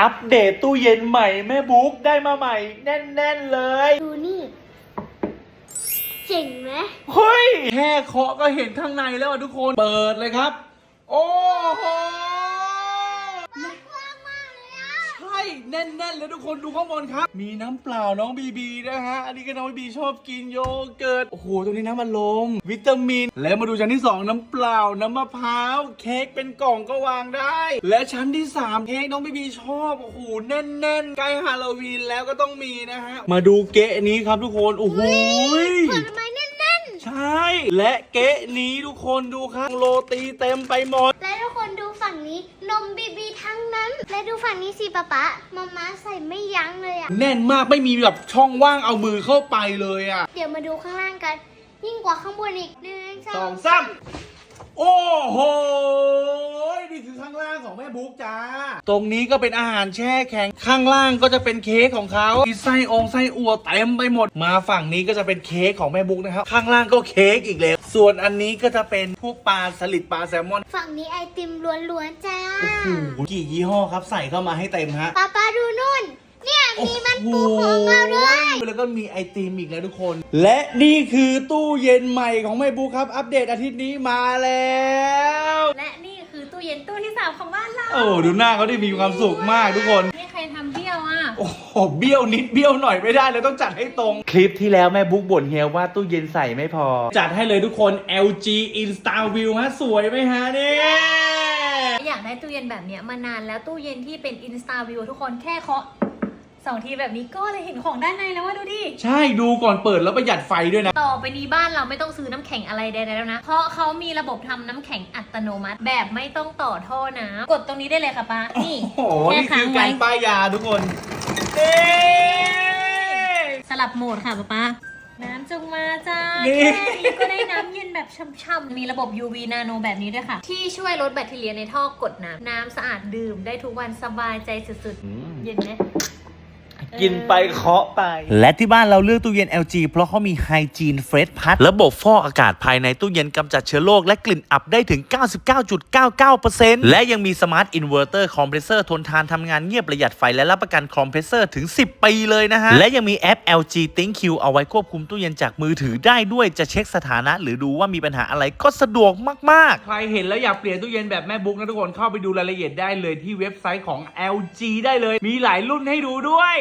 อัปเดตตู้เย็นใหม่แม่บุ๊กได้มาใหม่ แน่น ๆ เลย ดูนี่เจ๋งไหมเฮ้ย แค่เคาะก็เห็นข้างในแล้วอะทุกคน เปิดเลยครับ โอ้โห กว้างมากเลยอะ ใช่ แน่นๆเลยทุกคนดูข้างบนครับ มีน้ำเปล่าน้องบีบีนะฮะ อันนี้ก็น้องบีบีชอบกินโยเกิร์ต โอ้โห ตรงนี้น้ำมันลม วิตามิน แล้วมาดูชั้นที่สองน้ำเปล่า น้ำมะพร้าว เค้กเป็นกล่องก็วางได้ และชั้นที่สามเค้กน้องบีบีชอบ โอ้โห แน่นๆ ใกล้ฮาโลวีนแล้วก็ต้องมีนะฮะ มาดูเกะนี้ครับทุกคน โอ้โห ผลไม้แน่นใช่ และเกะนี้ทุกคนดูครับโรตีเต็มไปหมด ๆ และทุกคนดูฝั่ง นี้นมบีบีทั้งนั้น และดูฝั่งนี้สิป๊าป๊ามาม่าใส่ไม่ยั้งเลยอะแน่นมากไม่มีแบบช่องว่างเอามือเข้าไปเลยอะเดี๋ยวมาดูข้างล่างกัน ยิ่งกว่าข้างบนอีกหนึ่งสสอองงซ้ำโอ้โหนี่คือ ข้างล่างของแม่บุ๊กจ้า ตรงนี้ก็เป็นอาหารแช่แข็ง ข้างล่างก็จะเป็นเค้กของเขามีไส้องไส้อัวเต็มไปหมด มาฝั่งนี้ก็จะเป็นเค้กของแม่บุ๊กนะครับ ข้างล่างก็เค้กอีกแล้ว ส่วนอันนี้ก็จะเป็นพวกปลาสลิดปลาแซลมอน ฝั่งนี้ไอติมล้วนๆจ้า โอ้โห กี่ยี่ห้อครับใส่เข้ามาให้เต็มฮะป๊าป๊าดูนู่น เนี่ยมีมันปูของเราด้วย แล้วก็มีไอติมอีกแล้วทุกคน และนี่คือตู้เย็นใหม่ของแม่บุ๊กครับ อัปเดตอาทิตย์นี้มาแล้ว และนี่คือ ตู้เย็นตู้ที่สามของบ้านเราโอ้ดูหน้าเขาได้มีความสุขมากทุกคน ไม่ใครทำเบี้ยวอะ โอ้โหเบี้ยวนิดเบี้ยวหน่อยไม่ได้เลยต้องจัดให้ตรง คลิปที่แล้วแม่บุ๊กบ่นเฮียว่าตู้เย็นใส่ไม่พอ จัดให้เลยทุกคน LG InstaView ฮะสวยไหมฮะเนี่ย อยากได้ตู้เย็นแบบเนี้ยมานานแล้วตู้เย็นที่เป็น Insta View ทุกคนแค่เคาะ สองทีแบบนี้ก็เลยเห็นของด้านในแล้วว่าดูดิ ใช่ดูก่อนเปิดแล้วประหยัดไฟด้วยนะ ต่อไปนี้บ้านเราไม่ต้องซื้อน้ำแข็งอะไรใดๆแล้วนะ เพราะเขามีระบบทำน้ำแข็งอัตโนมัติ แบบไม่ต้องต่อท่อน้ำกดตรงนี้ได้เลยค่ะป้า นี่โอ้โห แค่นี่คือค้างกาไว้รป้ายยาทุกคนเอ๊ะ สลับโหมดค่ะป้าป้าน้ำจงมาจ้านี่ แค่นี้ก็ได้น้ำเย็นแบบช่ำๆมีระบบ UV Nano แบบนี้ด้วยค่ะ ที่ช่วยลดแบคทีเรียในท่อกดน้ำน้ำสะอาดดื่มได้ทุกวันสบายใจสุดๆ เย็นไหม กินไปเคาะไป และที่บ้านเราเลือกตู้เย็น LG เพราะเขามี Hygiene Fresh Plus ระบบฟอกอากาศภายในตู้เย็นกำจัดเชื้อโรคและกลิ่นอับได้ถึง 99.99%และยังมี Smart Inverter Compressor ทนทานทำงานเงียบประหยัดไฟและรับประกันคอมเพรสเซอร์ถึง 10 ปีเลยนะฮะ และยังมีแอป LG ThinkQ เอาไว้ควบคุมตู้เย็นจากมือถือได้ด้วยจะเช็คสถานะ หรือดูว่ามีปัญหาอะไรก็สะดวกมากๆ ใครเห็นแล้วอยากเปลี่ยนตู้เย็นแบบแม่บุ๊กนะทุกคนเข้าไปดูรายละเอียดได้เลยที่เว็บไซต์ของ LG ได้เลย มีหลายรุ่นให้ดูด้วย